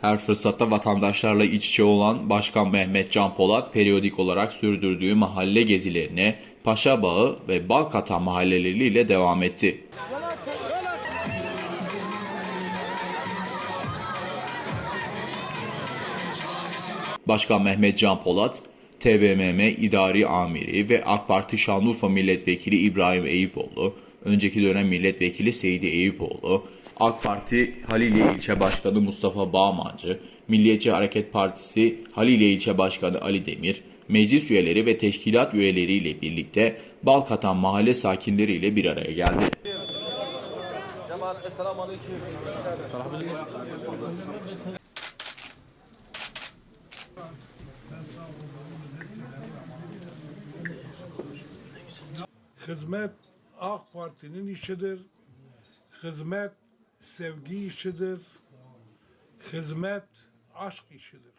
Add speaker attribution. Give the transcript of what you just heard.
Speaker 1: Her fırsatta vatandaşlarla iç içe olan Başkan Mehmet Can Polat periyodik olarak sürdürdüğü mahalle gezilerine Paşabağı ve Balkatan mahalleleriyle devam etti. Başkan Mehmet Can Polat, TBMM İdari Amiri ve AK Parti Şanlıurfa Milletvekili İbrahim Eyüpoğlu, önceki dönem Milletvekili Seydi Eyüpoğlu, AK Parti Haliliye İlçe Başkanı Mustafa Bağmancı, Milliyetçi Hareket Partisi Haliliye İlçe Başkanı Ali Demir, meclis üyeleri ve teşkilat üyeleriyle birlikte Balkatan mahalle sakinleriyle bir araya geldi.
Speaker 2: Hizmet AK Parti'nin işidir. Hizmet sevgi işidir. Hizmet aşk işidir.